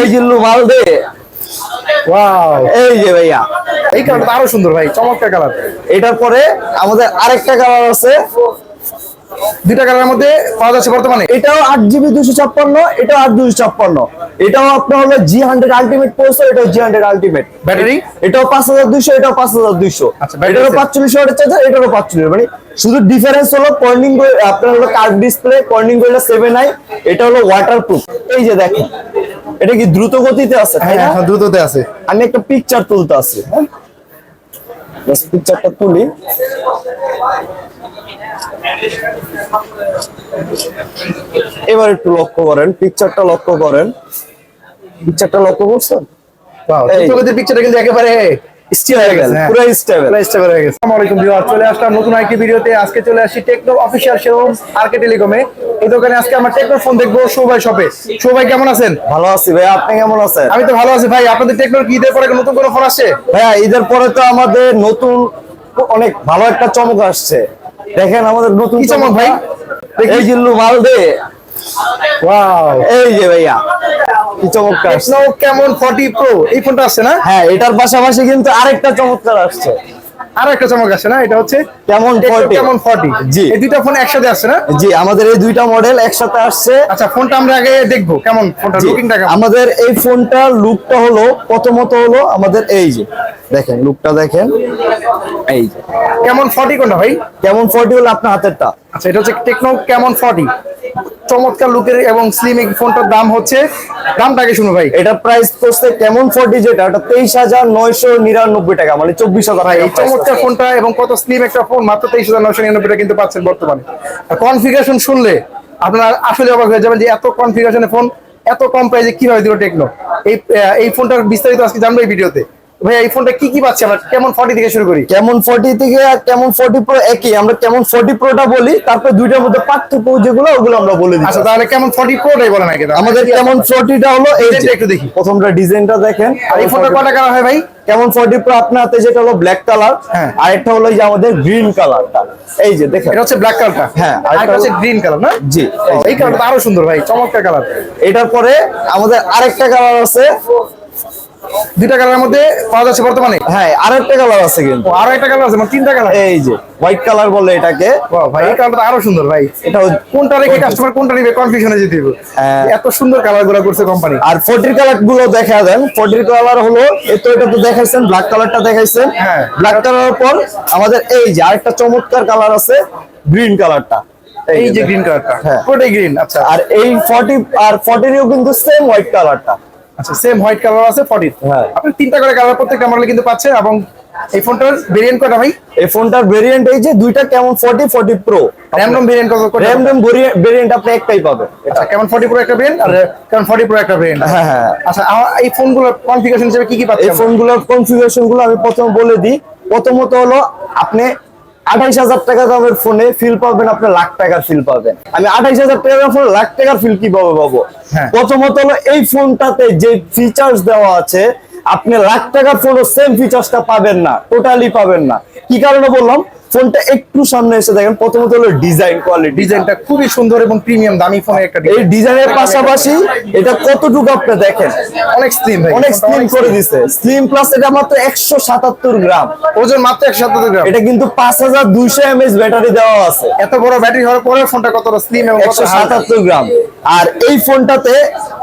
এই জিল্লু মাল দে। ওয়াও এই যে ভাইয়া। এই কালারটা আরও সুন্দর ভাই চমৎকার কালার। এটার পরে আমাদের আরেকটা কালার আছে। দুইটা কালারের মধ্যে পাওয়া যাচ্ছে বর্তমানে? এটাও আট জিবি দুশো ছাপ্পান্ন এটাও আট দুশো ছাপ্পান্ন। এটাও আপনার হলো জি হান্ড্রেড আলটিমেট পড়ছে এটাও জি হান্ড্রেড আলটিমেট ব্যাটারি এটাও পাঁচ হাজার দুইশো এটাও পাঁচ হাজার দুইশো। আচ্ছা, এটারও। পাঁচচল্লিশ ওয়াটের চার্জার এটারও পাঁচচল্লিশ মানে শুধু ডিফারেন্স হলো কর্নিং আপনার হলো কার্ভ ডিসপ্লে কর্নিং হলো সেভেন আই এটা হলো ওয়াটার প্রুফ এই যে দেখেন। এটা কি দ্রুত গতিতে আছে তাই হ্যাঁ না? এখন দ্রুততে আছে। আমি একটা পিকচার তুলতে আছে হ্যাঁ পিকচারটা তুলি। এবার একটু লক্ষ্য করেন পিকচারটা লক্ষ্য করেন। পিকচারটা লক্ষ্য করছেন? বাহ দ্রুত গতিতে পিকচারটা কিন্তু একেবারে হয়ে গেল। পুরো স্টেবল স্টেবল গেছে। আসসালামু আলাইকুম ভিউয়ার চলে আসলাম নতুন আরেকটি ভিডিওতে। আজকে চলে আসি টেকনো অফিসিয়াল শোরুম আরকে টেলিকমে এই দোকানে আজকে আমরা টেকনো ফোন দেখব শোভাই শপে কেমন আছেন? ভালো আছি ভাই আপনি কেমন আছেন? আমি তো ভালো আছি ভাই। আপনাদের টেকনোর কি ঈদের পরে নতুন কোনো ফোন ঈদের পরে তো আমাদের নতুন অনেক ভালো একটা চমক আসছে। দেখেন আমাদের নতুন চমক ভাই? এই জিল্লু মাল দে ওয়াও এই যে ভাইয়া। কি চমৎকার টেকনো কেমন 40 প্রো এই ফোনটা আসছে না? হ্যাঁ এটার পাশাপাশি কিন্তু আরেকটা চমৎকার আসছে। আর একটা চমক না? এটা হচ্ছে কেমন টেকনো 40 কেমন 40 জি। এই দুইটা ফোন একসাথে না? জি আমাদের এই দুইটা মডেল একসাথে আসছে। আচ্ছা ফোনটা আমরা আগে দেখব কেমন ফোনটা লুকিংটা কেমন? আমাদের এই ফোনটার লুকটা হলো প্রথমত হলো আমাদের এই যে দেখেন লুকটা দেখেন এই যে। কেমন 40 কোনটা ভাই? কেমন ফোরটি হলো আপনার হাতেরটা? আচ্ছা এটা হচ্ছে টেকনো কেমন 40 চমৎকার লুকের এবং স্লিম এই ফোনটার দাম হচ্ছে দামটাকে শুনো ভাই। এটা প্রাইস পড়ছে কেমন ফোরটি যেটা এটা তেইশ হাজার নয়শো নিরানব্বই টাকা মানে চব্বিশ হাজার এই চমৎকার ফোনটা এবং কত স্লিম একটা ফোন মাত্র তেইশ হাজার নশো নিরানব্বই টাকা কিন্তু পাচ্ছেন বর্তমানে। কনফিগারেশন শুনলে আপনারা আসলে অবাক হয়ে যাবেন যে এত কনফিগারেশনের ফোন এত কম প্রাইসে কীভাবে দিল টেকনো এই এই ফোনটার বিস্তারিত আজকে জানব এই ভিডিওতে। ভাই এই ফোনটা কি কি পাচ্ছে? আমরা কেমন ফর্টি থেকে শুরু করি? কেমন ফোরটি থেকে আর কেমন ফোরটি প্রো একই আমরা কেমন ফোরটি প্রোটা বলি তারপর দুইটার মধ্যে পার্থক্য যেগুলো ওগুলো আমরা বলে দিচ্ছি। আচ্ছা তাহলে কেমন ফর্টি প্রোটাই বলেন আগে। আমাদের কেমন ফোরটিটা হলো এই যে একটু দেখি। প্রথমটা ডিজাইনটা দেখেন। আর এই ফোনটা কটা কালার হয় ভাই? কেমন ফোরটি প্রো আপনার হাতে যেটা হলো ব্ল্যাক কালার হ্যাঁ। আর একটা হলো যে আমাদের গ্রিন কালারটা এই যে দেখেন। এটা হচ্ছে ব্ল্যাক কালারটা হ্যাঁ, আর একটা হচ্ছে গ্রিন কালার না? জি, এই কালারটা আরও সুন্দর ভাই চমৎকার কালার এটার পরে আমাদের আরেকটা কালার আছে দুইটা কালারের মধ্যে পাওয়া যাচ্ছে বর্তমানে? হ্যাঁ আরেকটা কালার আছে কিন্তু। আরও একটা কালার আছে মানে তিনটা কালার? এই যে হোয়াইট কালার বলে এটাকে। ভাই এই কালারটা আরও সুন্দর ভাই। এটা কোনটা রেখে কাস্টমার কোনটা নিবে কনফিউশনে যেতে হবে হ্যাঁ। এত সুন্দর কালারগুলো করছে কোম্পানি আর ফোর্টির কালারগুলো দেখা দেন। ফোর্টির কালার হলো এই তো এটা তো দেখাইছেন ব্ল্যাক কালারটা দেখাইছেন। হ্যাঁ। ব্ল্যাক কালারের পর আমাদের এই যে আরেকটা চমৎকার কালার আছে গ্রিন কালারটা এই যে গ্রিন কালারটা হ্যাঁ। পুরোটাই গ্রিন আচ্ছা। আর এই ফর্টি আর ফর্টিরও কিন্তু সেম হোয়াইট কালারটা আচ্ছা সেম হোয়াইট কালার আছে 40 হ্যাঁ। আপনি তিনটা করে কালার প্রত্যেকটা মডেলে কিন্তু পাচ্ছেন এবং এই ফোনটার ভেরিয়েন্ট কটা ভাই? এই ফোনটার ভেরিয়েন্ট এই যে দুইটা কেমন forty forty pro random variant কত কটা র্যান্ডম ভেরিয়েন্ট আপনি একটাই পাবেন। আচ্ছা কেমন 40 প্রো একটা ভেরিয়েন্ট আর কেমন 40 প্রো একটা ভেরিয়েন্ট হ্যাঁ, হ্যাঁ। আচ্ছা এই ফোনগুলোর কনফিগারেশন হিসেবে কি কি এই পাচ্ছেন? ফোনগুলোর কনফিগারেশনগুলো আমি প্রথম বলে দিই। প্রথমত হলো আপনি আঠাইশ হাজার টাকা দামের ফোনে ফিল পাবেন আপনি লাখ টাকার ফিল পাবেন আমি আঠাইশ হাজার টাকার ফোনে লাখ টাকার ফিল কীভাবে পাবো হ্যাঁ। প্রথমত হলো এই ফোনটাতে যে ফিচার্স দেওয়া আছে আপনি লাখ টাকার ফোনও সেম ফিচার্সটা পাবেন না টোটালি পাবেন না। কি কারণে বললাম? ফোনটা একটু সামনে এসে দেখেন প্রথমত হলো ডিজাইন কোয়ালিটি ডিজাইনটা খুবই সুন্দর এবং প্রিমিয়াম দামি ফোনের একটা এই ডিজাইনের পাশাপাশি এটা কতটুকু আপনি দেখেন? অনেক স্লিম ভাই অনেক স্লিম করে দিছে। স্লিম প্লাস এটা মাত্র একশো সাতাত্তর গ্রাম। ওজন মাত্র 177 গ্রাম। এটা কিন্তু পাঁচ হাজার দুইশো এমএস ব্যাটারি দেওয়া আছে। এত বড় ব্যাটারি হওয়ার পরে ফোনটা কতটা স্লিম এবং কত একশো হালকা। সাতাত্তর গ্রাম। আর এই ফোনটাতে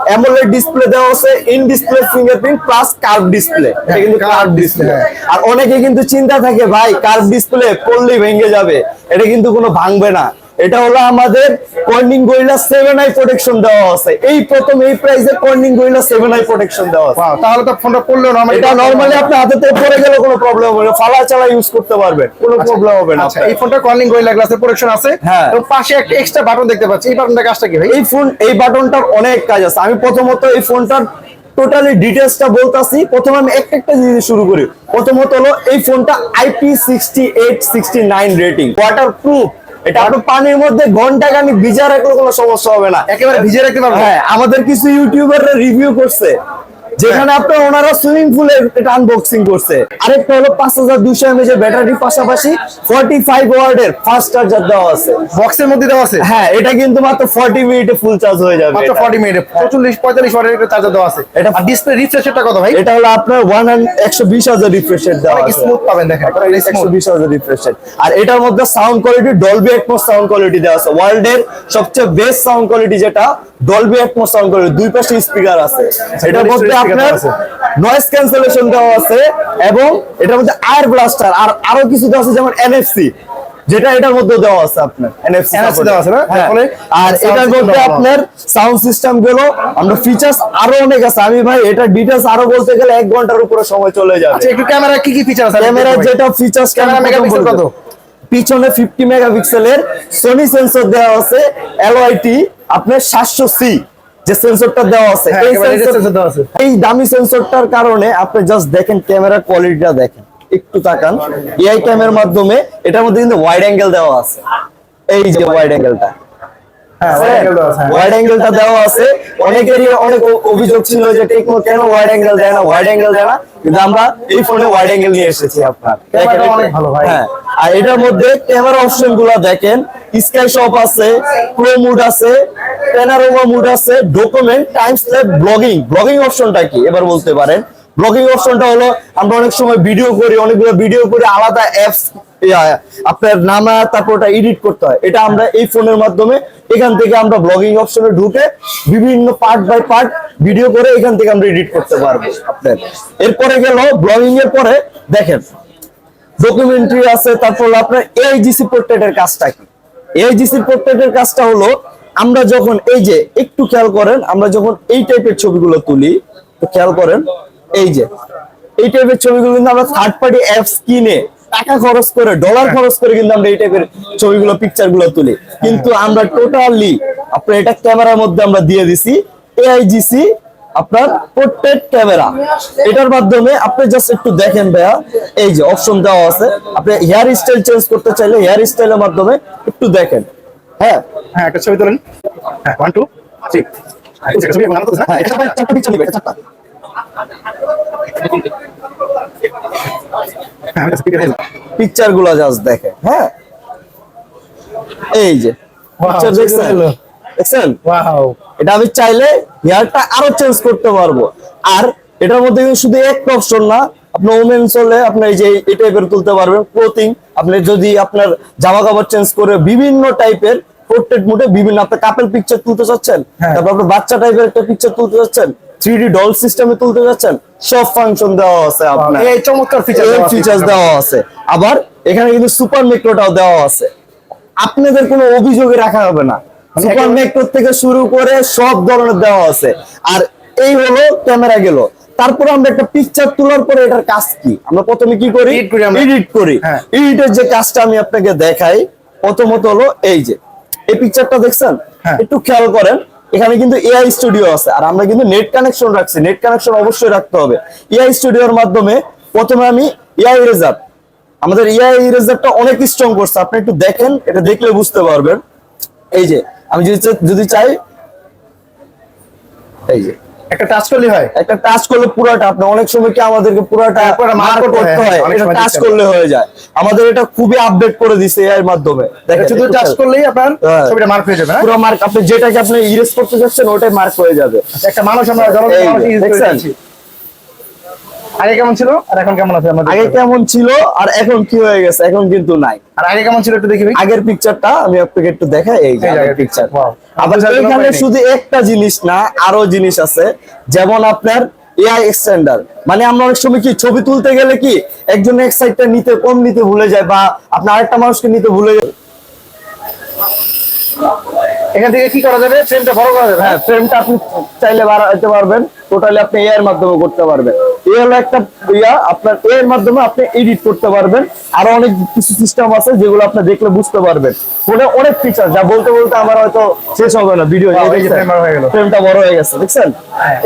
অ্যামোলেড ডিসপ্লে দেওয়া আছে in display fingerprint plus curve display এটা কিন্তু curved কার্ভ ডিসপ্লে হ্যাঁ। আর অনেকে কিন্তু চিন্তা থাকে ভাই কার্ভ ডিসপ্লে পড়লেই ভেঙে যাবে। এটা কিন্তু কোনো ভাঙবে না। এটা হলো আমাদের Corning Gorilla seven I protection দেওয়া আছে। এই প্রথম এই প্রাইসে Corning Gorilla seven I protection দেওয়া আছে। তাহলে তো ফোনটা পড়লেও নরমালি এটা নরমালি আপনি হাতে থেকে পড়ে গেলে কোনো প্রবলেম হবে না ফালা চালা ইউজ করতে পারবেন কোনো প্রবলেম হবে না আচ্ছা এই ফোনটা কর্নিং গরিলা গ্লাসের প্রোটেকশন আছে। হ্যাঁ। এবং পাশে একটা এক্সট্রা বাটন দেখতে পাচ্ছি। এই বাটনটা কাজটা কি ভাই? এই ফোন এই বাটনটার অনেক কাজ আছে। আমি প্রথমত এই ফোনটার টোটালি ডিটেলসটা বলতাছি। প্রথমে আমি একটা একটা জিনিস শুরু করি। প্রথমত হলো এই ফোনটা IP sixty eight sixty nine rating waterproof এটা আপনি পানির মধ্যে ভিজা রাখলে কোনো সমস্যা হবে না। একেবারে রাখতে পারব হ্যাঁ আমাদের কিছু ইউটিউবাররা রিভিউ করছে। যেখানে আপনার ওনারা সুইমিং পুলে এটা আনবক্সিং করছে। আরেকটা হলো পাঁচ হাজার দুশো এমএজ এর ব্যাটারির পাশাপাশি ফর্টি ফাইভ ওয়ার্ডের ফাস্ট চার্জার দেওয়া আছে। বক্সের মধ্যে দেওয়া আছে? হ্যাঁ এটা কিন্তু মাত্র ফর্টি মিনিটে ফুল চার্জ হয়ে যাবে মাত্র ফর্টি মিনিটে চল্লিশ পঁয়তাল্লিশ ওয়াটের একটা চার্জার দেওয়া আছে। এটা- ডিসপ্লে রিফ্রেশটা কত ভাই? এটা হলো আপনার ওয়ান একশো বিশ হাজার রিফ্রেশের দেওয়া স্মুথ পাবেন দেখেন একশো বিশ হাজার রিফ্রেশের আর এটার মধ্যে sound quality Dolby Atmos sound quality দেওয়া আছে। ওয়ার্ল্ড এর সবচেয়ে বেস্ট সাউন্ড কোয়ালিটি যেটা ডলবি অ্যাটমস সাউন্ড কোয়ালিটি দুই পাশে স্পিকার আছে। এটার মধ্যে আপনার। নয়েজ ক্যান্সেলেশন দেওয়া আছে এবং এটার মধ্যে আয়ার ব্লাস্টার আর আরও কিছু দেওয়া আছে যেমন এনএফসি যেটা এটার মধ্যে দেওয়া আছে আপনার এনএফসি দেওয়া আছে না? হ্যাঁ। আর এটার মধ্যে আপনার সাউন্ড সিস্টেমগুলো আমরা ফিচার্স আরও অনেক আছে। আমি ভাই এটা ডিটেলস আরও বলতে গেলে এক ঘণ্টার উপরে সময় চলে যাবে। আচ্ছা একটু ক্যামেরা কি কি ফিচার আছে? ক্যামেরার যেটা ফিচার্স ক্যামেরা মেগাপিক্সেল কত? পিছনে ফিফটি মেগাপিক্সেলের সোনি সেন্সর দেওয়া আছে এলওআইটি আপনার সাতশো সি যে সেন্সরটা দেওয়া আছে হ্যাঁ, sensor দেওয়া আছে। এই দামি সেন্সরটার কারণে আপনি জাস্ট দেখেন ক্যামেরা কোয়ালিটিটা দেখেন একটু তাকান। এআই ক্যামেরার মাধ্যমে এটার মধ্যে কিন্তু ওয়াইড অ্যাঙ্গেল দেওয়া আছে। এই যে ওয়াইড অ্যাঙ্গেলটা ওয়াইড অ্যাঙ্গেলটা দেওয়া আছে। অনেকেরই অনেক অভিযোগ ছিল যে টেকনো কেন ওয়াইড অ্যাঙ্গেল দেয় না ওয়াইড অ্যাঙ্গেল দেয় না। কিন্তু আমরা এই ফোনে ওয়াইড অ্যাঙ্গেল নিয়ে এসেছি আপনার। অনেক ভালো ভাই। হ্যাঁ আর এটার মধ্যে ক্যামেরা অপশনগুলো দেখেন। স্কাই শপ আছে প্রো মুড আছে প্যানারোমা মুড আছে document time slap blogging blogging অপশনটা কি? এবার বলতে পারেন। ব্লগিং অপশনটা হলো, আমরা অনেক সময় ভিডিও করি, অনেকগুলো ভিডিও করে, আলাদা অ্যাপস আপনার নামা, তারপর ওটা এডিট করতে হয়। এটা আমরা এই ফোনের মাধ্যমে এখান থেকে আমরা ব্লগিং অপশনে ঢুকে বিভিন্ন পার্ট বাই পার্ট ভিডিও করে এখান থেকে আমরা এডিট করতে পারব আপনার। এরপরে গেল ব্লগিং এর পরে দেখেন ডকুমেন্টারি আছে, তারপর আপনার এইজিসি পোর্ট্রেটের কাজটা কি? এইজিসি পোর্ট্রেটের কাজটা হলো, আমরা যখন এই যে একটু খেয়াল করেন, আমরা যখন এই টাইপের ছবিগুলো তুলি, তো খেয়াল করেন এই যে এই টাইপের ছবিগুলো কিন্তু আমরা থার্ড পার্টি অ্যাপস কিনে টাকা খরচ করে ডলার খরচ করে কিন্তু আমরা এই টাইপের ছবিগুলো পিকচারগুলো তুলি। কিন্তু আমরা টোটালি আপনার এটা ক্যামেরার মধ্যে আমরা দিয়ে দিছি এআইজিসি আপনার পোর্ট্রেট ক্যামেরা এটার মাধ্যমে আপনি জাস্ট একটু দেখেন ভাইয়া। এই যে অপশন দেওয়া আছে। আপনি হেয়ার স্টাইল চেঞ্জ করতে চাইলে হেয়ার স্টাইলের মাধ্যমে একটু দেখেন। হ্যাঁ? হ্যাঁ একটা ছবি তোলেন। হ্যাঁ ওয়ান টু থ্রি ছবি বানাতো না হ্যাঁ এটা চারটা পিকচার নিবে এটা চারটা হ্যাঁ স্পিকার পিকচারগুলো জাস্ট দেখে হ্যাঁ? এই যে পিকচার দেখছেন? দেখছেন? ওয়াও এটা আমি চাইলে হেয়ারটা আরও চেঞ্জ করতে পারব। আর এটার মধ্যে কিন্তু শুধু একটা অপশন না আপনি ওমেন্স হলে আপনি এই যে এই টাইপের তুলতে পারবেন ক্লোথিং আপনি যদি আপনার জামা কাপড় চেঞ্জ করে বিভিন্ন টাইপের পোর্ট্রেট মোডে বিভিন্ন আপনি কাপেল পিকচার তুলতে চাচ্ছেন হ্যাঁ। তারপর আপনি বাচ্চা টাইপের একটা পিকচার তুলতে চাচ্ছেন ডল সিস্টেমে তুলতে যাচ্ছেন সব ফাংশন দেওয়া আছে আপনার। এই চমৎকার ফিচার এই ফিচার্স দেওয়া আছে। আবার এখানে কিন্তু সুপার দেওয়া আছে। আপনাদের কোনো অভিযোগে রাখা হবে না। মানে সুপার মেক্রো থেকে শুরু করে সব ধরনের দেওয়া আছে। আর এই হলো ক্যামেরা গেল। তারপরে আমরা একটা পিকচার তোলার পরে এটার কাজ কি? আমরা প্রথমে কি করি। এডিট করি হ্যাঁ। এডিটের যে কাজটা আমি আপনাকে দেখাই প্রথমত হলো এই যে এই পিকচারটা দেখছেন? হ্যাঁ। একটু খেয়াল করেন। এখানে কিন্তু এআই স্টুডিও আছে, আর আমরা কিন্তু নেট কানেকশন রাখছি। নেট কানেকশন অবশ্যই রাখতে হবে। এআই স্টুডিওর মাধ্যমে প্রথমে আমি এআই রেজার আমাদের এআই রেজারটা অনেক স্ট্রং করছে। আপনি একটু দেখেন, এটা দেখলে বুঝতে পারবেন। এই যে, আমি যদি যদি চাই, এই যে একটা টাচ করলে হয়। একটা টাচ করলে পুরোটা আপনি অনেক সময় কি আমাদেরকে পুরোটা হ্যাঁ, মার্ক করতে করতে হয়, হয়। অনেক এটা টাচ করলে হয়ে যায়। আমাদের এটা খুবই আপডেট করে দিছে এআই এর মাধ্যমে। দেখেন শুধু টাচ করলেই আপনার হ্যাঁ। ছবিটা মার্ক হয়ে যাবে হ্যাঁ? পুরো মার্ক আপনি যেটাকে আপনি ইরেজ করতে যাচ্ছেন ওটাই মার্ক হয়ে যাবে। একটা মানুষ আমরা জনগণ এই যে, মানুষ use করে দেখছেন? দিচ্ছি। আগে কেমন ছিল? আর এখন কেমন আছে আমাদের আগে কেমন ছিল আর এখন কি হয়ে গেছে? এখন কিন্তু নাই। আর আগে কেমন ছিল একটু দেখি আগের পিকচারটা আমি আপনাকে একটু দেখাই এই আগের পিকচার আবার এখানে শুধু একটা জিনিস না আরও জিনিস আছে। যেমন আপনার এআই এক্সটেন্ডার মানে আমরা অনেক সময় কি ছবি তুলতে গেলে কি একজন এক সাইডটা নিতে কম নিতে ভুলে যায় বা আপনার আরেকটা মানুষকে নিতে ভুলে যায়। এখান থেকে কি করা যাবে? ফ্রেমটা বড় করা যাবে? হ্যাঁ ফ্রেমটা আপনি চাইলে বাড়াতে পারবেন। টোটালি আপনি এআই এর মাধ্যমে করতে পারবেন। এই হলো একটা ইয়া আপনার এর মাধ্যমে আপনি এডিট করতে পারবেন। আরও অনেক কিছু সিস্টেম আছে যেগুলো আপনি দেখলে বুঝতে পারবেন। ফোনে অনেক ফিচার যা বলতে বলতে আমার হয়তো শেষ হবে না ভিডিও বড় হয়ে ফ্রেমটা বড় হয়ে গেছে দেখছেন?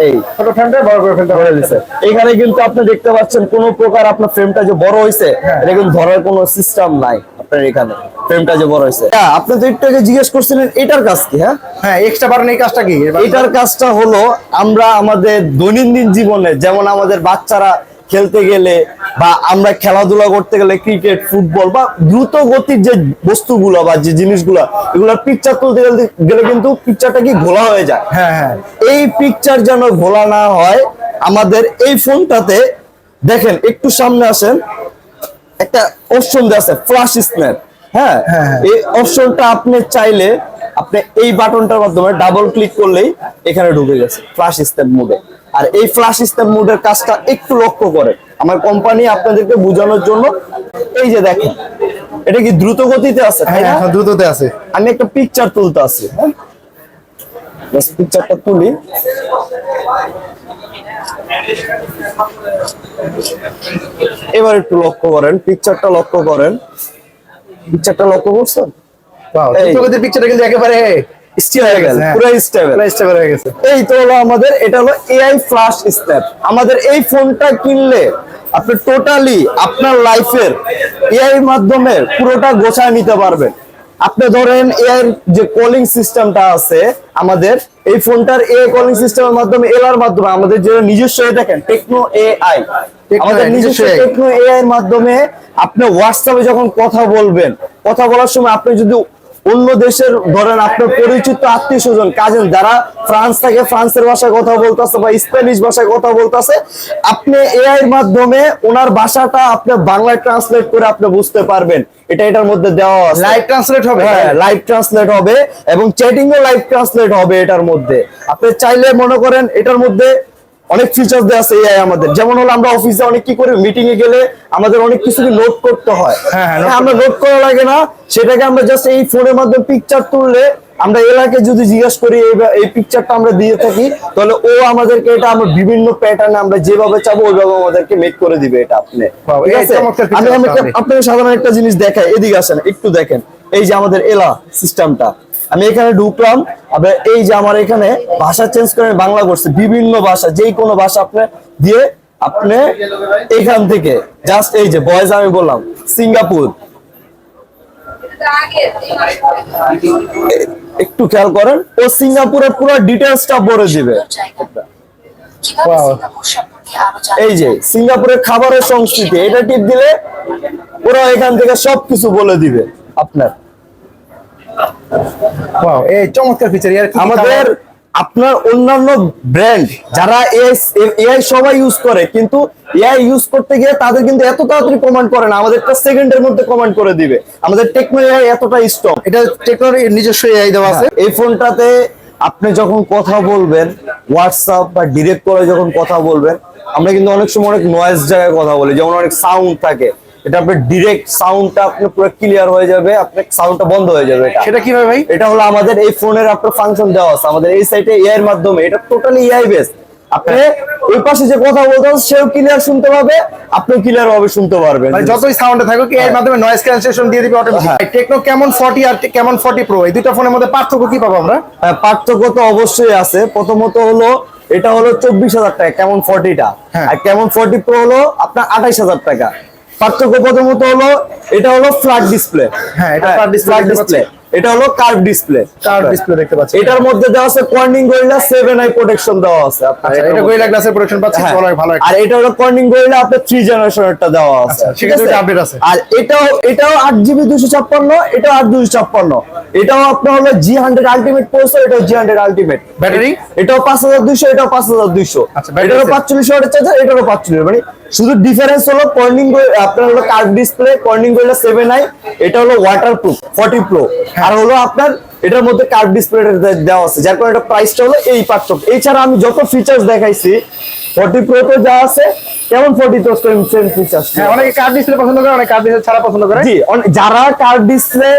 এই। ছোট ফ্রেমটা বড় করে ফেলতে দিছে এখানে কিন্তু আপনি দেখতে পাচ্ছেন কোন প্রকার আপনার ফ্রেমটা যে বড় হয়েছে হ্যাঁ। এটা কিন্তু ধরার কোনো সিস্টেম নাই। আপনার এখানে। ফ্রেমটা যে বড় হয়েছে। হ্যাঁ আপনি তো একটু আগে জিজ্ঞেস করছিলেন এটার কাজ কি হ্যাঁ? হ্যাঁ এক্সট্রা বাটন এই কাজটা কি? এটার কাজটা হলো আমরা আমাদের দৈনন্দিন জীবনে যেমন আমাদের বাচ্চারা খেলতে গেলে বা আমরা খেলাধুলা করতে গেলে ক্রিকেট ফুটবল বা দ্রুত গতির যে বস্তুগুলো বা যে জিনিসগুলো এগুলো পিকচার তুলতে গেলে গেলে কিন্তু পিকচারটা কি ঘোলা হয়ে যায়। হ্যাঁ হ্যাঁ। এই পিকচার যেন ঘোলা না হয় আমাদের এই ফোনটাতে দেখেন একটু সামনে আসেন একটা অপশন দেওয়া আছে ফ্লাশ স্ন্যাপ হ্যাঁ। এই অপশনটা আপনি চাইলে আপনি এই বাটনটার মাধ্যমে ডাবল ক্লিক করলেই এখানে ঢুকে গেছে ফ্লাশ স্ন্যাপ মোডে আর এই ফ্লাশ স্ন্যাপ মোডের কাজটা একটু লক্ষ্য করে। আমার কোম্পানি আপনাদেরকে বোঝানোর জন্য এই যে দেখেন এটা কি দ্রুত গতিতে আছে হ্যাঁ দ্রুততে আছে। আমি একটা পিকচার তুলতে আছি হ্যাঁ পিকচারটা তুলি। এবার একটু লক্ষ্য করেন পিকচারটা লক্ষ্য করেন। পিকচারটা লক্ষ্য করছেন। পিকচারটা কিন্তু একেবারে হয়ে এই তো হলো আমাদের এটা হলো এআই ফ্লাশ আমাদের এই ফোনটা কিনলে আপনি টোটালি আপনার লাইফের এআই মাধ্যমে পুরোটা গোছায় নিতে পারবেন। আপনি ধরেন এআই যে কলিং সিস্টেমটা আছে আমাদের এই ফোনটার এ কলিং সিস্টেমের মাধ্যমে এলার মাধ্যমে আমাদের যে নিজস্ব দেখেন টেকনো এআই আমাদের নিজস্ব টেকনো এআই এর মাধ্যমে আপনি হোয়াটসঅ্যাপে যখন কথা বলবেন কথা বলার সময় আপনি যদি অন্য দেশের ধরেন আপনার পরিচিত আত্মীয় স্বজন কাজেন যারা ফ্রান্স থেকে ফ্রান্সের ভাষায় কথা বলতেছে বা স্প্যানিশ ভাষায় কথা বলতেছে আপনি এআই এর মাধ্যমে ওনার ভাষাটা আপনি বাংলায় ট্রান্সলেট করে আপনি বুঝতে পারবেন। এটা এটার মধ্যে দেওয়া আছে। লাইভ ট্রান্সলেট হবে। হ্যাঁ লাইভ ট্রান্সলেট হবে এবং চ্যাটিং ও লাইভ ট্রান্সলেট হবে এটার মধ্যে। আপনি চাইলে মনে করেন এটার মধ্যে অনেক ফিচার দেওয়া আছে এআই আমাদের। যেমন হলো আমরা অফিসে অনেক কি করি মিটিং এ গেলে আমাদের অনেক কিছু নোট করতে হয়। হ্যাঁ, হ্যাঁ, হ্যাঁ, আমরা নোট করা লাগে না সেটাকে আমরা জাস্ট এই ফোনের মাধ্যমে পিকচার তুললে আমরা এলাকে যদি জিজ্ঞেস করি এই পিকচারটা আমরা দিয়ে থাকি তাহলে ও আমাদেরকে এটা আমরা বিভিন্ন প্যাটার্নে আমরা যেভাবে চাবো ওইভাবে আমাদেরকে মেক করে দিবে এটা আপনি। আমি আপনাকে সাধারণ একটা জিনিস দেখাই এদিকে আসেন একটু দেখেন। এই যে আমাদের এলা সিস্টেমটা আমি এখানে ঢুকলাম আবার এই যে আমার এখানে ভাষা চেঞ্জ করে বাংলা করছি বিভিন্ন ভাষা যেই কোনো ভাষা আপনি দিয়ে আপনি এখান থেকে জাস্ট এই যে বয়েজ আমি বললাম সিঙ্গাপুর একটু খেয়াল করেন ও সিঙ্গাপুরের পুরো ডিটেলসটা বলে দিবে. এই যে সিঙ্গাপুরের খাবারের সংস্কৃতি এটা টিপ দিলে ওরা এখান থেকে সবকিছু বলে দিবে আপনার Wow, এই চমৎকার ফিচার কি আমাদের আপনার অন্যান্য ব্র্যান্ড যারা এআই সবাই ইউজ করে কিন্তু এআই ইউজ করতে গিয়ে তাদের কিন্তু এত তাড়াতাড়ি কমান্ড করে না আমাদেরটা সেকেন্ডের মধ্যে কমান্ড করে দিবে। আমাদের টেকনো এআই এতটা স্ট্রং এটা টেকনোর নিজস্ব এআই দেওয়া আছে। এই ফোনটাতে আপনি যখন কথা বলবেন হোয়াটসঅ্যাপ বা ডিরেক্ট করে যখন কথা বলবেন আমরা কিন্তু অনেক সময় অনেক নয়েজ জায়গায় কথা বলি যেমন অনেক সাউন্ড থাকে। এটা আপনার ডিরেক্ট সাউন্ডটা আপনি পুরো ক্লিয়ার হয়ে যাবে আপনার সাউন্ডটা বন্ধ হয়ে যাবে এটা। সেটা কীভাবে ভাই? এটা হলো আমাদের এই ফোনের আপনার ফাংশন দেওয়া আছে। আমাদের এই সাইটে এআই এর মাধ্যমে। এটা টোটালি এআই বেস আপনি ওই পাশে যে কথা বলতে সেও ক্লিয়ার শুনতে পাবে আপনি ক্লিয়ার ভাবে শুনতে পারবেন। মানে যতই সাউন্ডে থাকুক এর মাধ্যমে নয়েজ ক্যান্সেলেশন দিয়ে দিবে অটোমেটিক হ্যাঁ। টেকনো কেমন 40 আর কেমন 40 প্রো এই দুটো ফোনের মধ্যে পার্থক্য কি পাবো আমরা? হ্যাঁ, পার্থক্য তো অবশ্যই আছে। প্রথমত হলো এটা হলো চব্বিশ হাজার টাকা কেমন ফর্টিটা হ্যাঁ। আর কেমন ফর্টি প্রো হলো আপনার আঠাইশ হাজার টাকা। পার্থক্য প্রথমত হলো এটা হলো ফ্ল্যাট ডিসপ্লে হ্যাঁ, এটা ফ্ল্যাট ডিসপ্লে এটা হলো কার্ভ ডিসপ্লে কার ডিসপ্লে দেখতে পাচ্ছি এটার মধ্যে দেওয়া আছে Corning Gorilla seven I protection দেওয়া আছে আচ্ছা এটা। গোরিলা গ্লাসের প্রোটেকশন পাচ্ছি হ্যাঁ। ভালো ভালো আর এটা হলো কর্নিং গরিলা আপনার থ্রি জেনারেশনেরটা দেওয়া আছে। ঠিক আছে? এটা update আছে। আর এটাও এটাও আট জিবি দুশো ছাপ্পান্ন এটাও আট দুশো ছাপ্পান্ন। এটাও আপনার হলো জি হান্ড্রেড আলটিমেট প্রসেসর এটাও জি হান্ড্রেড আলটিমেট ব্যাটারি এটাও পাঁচ হাজার দুইশো এটাও পাঁচ হাজার দুইশো। আচ্ছা, battery এটারও set। পাঁচচল্লিশ ওয়াটের চার্জার এটারও পাঁচচল্লিশ মানে শুধু ডিফারেন্স হলো কর্নিং আপনার হলো curve display Corning Gorilla seven I এটা হলো ওয়াটার প্রুফ ফর্টি প্রো আর হলো আপনার এটার মধ্যে কার্ভ ডিসপ্লে দেওয়া আছে যার কারণে এটা প্রাইসটা হলো এই পার্থক্য। এছাড়া আমি যত ফিচার্স দেখাইছি ফর্টি প্রো তে যা আছে কেমন ফর্টি তো সেম সেম ফিচার্স হ্যাঁ অনেকে কার ডিসপ্লে পছন্দ করে অনেকে কার ডিসপ্লে ছাড়া পছন্দ করে। জি যারা কার্ভ ডিসপ্লে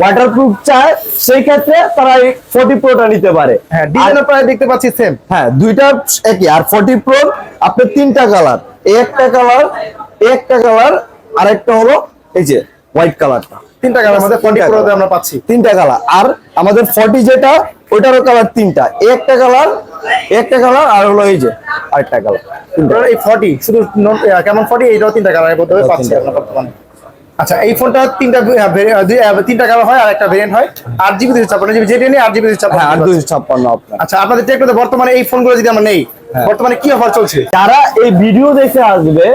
ওয়াটারপ্রুফ চায় সেই ক্ষেত্রে তারা এই ফর্টি প্রোটা নিতে পারে। হ্যাঁ ডিজাইনও প্রায় দেখতে পাচ্ছি সেম হ্যাঁ দুইটা একই আর ফর্টি প্রো আপনার তিনটা কালার একটা কালার একটা কালার আর একটা হলো এই যে হোয়াইট কালারটা তিনটা কালার মধ্যে 40 প্রোতে আমরা পাচ্ছি। তিনটা কালার আর আমাদের ফর্টি যেটা ওটারও কালার তিনটা। একটা কালার একটা কালার আর হলো এই যে আরেকটা কালার এই 40 শুধু কেমন 40 এইটাও তিনটা কালারের মধ্যে পাচ্ছি বর্তমানে। আচ্ছা এই ফোনটা তিনটা তিনটা কালার হয় আর একটা ভেরিয়েন্ট হয়। আট জিবি দুশো ছাপ্পান্ন জিবি যেটা নিয়ে আট জিবি দুশো হ্যাঁ আর ছাপ্পান্ন দুইশো ছাপ্পান্ন আচ্ছা আপনাদের টেকনোতে বর্তমানে এই ফোনগুলো যদি আমরা নেই হ্যাঁ। বর্তমানে কি অফার চলছে? যারা এই ভিডিও দেখে আসবে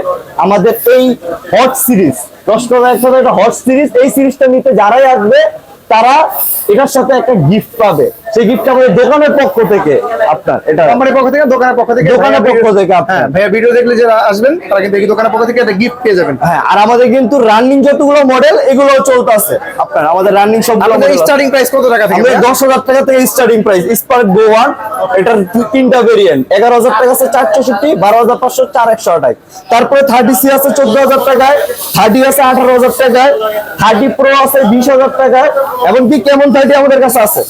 আমাদের এই হট সিরিজ দশ একশো একটা হট সিরিজ এই সিরিজটা নিতে যারাই আসবে, তারা এটার সাথে একটা গিফট পাবে। সেই গিফটটা আমাদের দোকানের পক্ষ থেকে আপনার এটা কোম্পানির পক্ষ থেকে দোকানের পক্ষ থেকে। দোকানের পক্ষ থেকে আপনার। হ্যাঁ ভাইয়া ভিডিও দেখলে যারা আসবেন তারা কিন্তু এই দোকানের পক্ষ থেকে একটা গিফট পেয়ে যাবেন। হ্যাঁ আর আমাদের কিন্তু রানিং যতগুলো মডেল এগুলো চলতেছে। আপনার আমাদের রানিং আপনাদের model স্টার্টিং প্রাইস কত টাকা থেকে? আমাদের ভাইয়া? দশ হাজার টাকা থেকে starting price Spark Go one এটার তিনটা ভেরিয়েন্ট এগারো হাজার টাকা আছে চার চৌষট্টি বারো হাজার পাঁচশো চার একশো আটাই তারপরে থার্টি সি আছে চোদ্দ হাজার টাকায় থার্টি আছে আঠারো হাজার টাকায় থার্টি প্রো আছে বিশ হাজার টাকায় এমনকি কেমন থার্টি আমাদের কাছে আছে?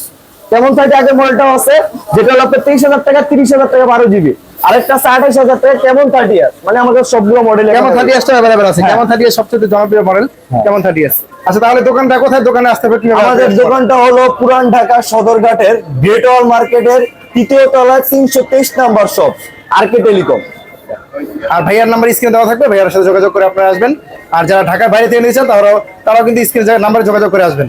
কেমন থার্টি আগের মডেলটাও আছে? যেটা হলো আপনার তেইশ হাজার টাকা তিরিশ হাজার টাকা বারো জিবি আরেকটা আছে আঠাইশ হাজার টাকা কেমন থার্টি আর মানে আমাদের সবগুলো মডেল কেমন থার্টি এসটা অ্যাভেলেবল আছে। হ্যাঁ। কেমন থার্টি এস সবচেয়ে জনপ্রিয় মডেল কেমন থার্টি এস আচ্ছা তাহলে দোকানটা কোথায়? দোকানে আসতে হবে আমাদের দোকানটা হলো পুরান ঢাকা সদরঘাটের গ্রেট ওয়াল মার্কেটের তৃতীয় তলায় তিনশো তেইশ নাম্বার শপ আরকে টেলিকম আর ভাইয়ার নাম্বার স্ক্রিনে দেওয়া থাকবে ভাইয়ার সাথে যোগাযোগ করে আপনারা আসবেন। আর যারা ঢাকার বাইরে থেকে নিয়েছেন তারাও তারাও কিন্তু স্ক্রিনে নাম্বারে যোগাযোগ করে আসবেন।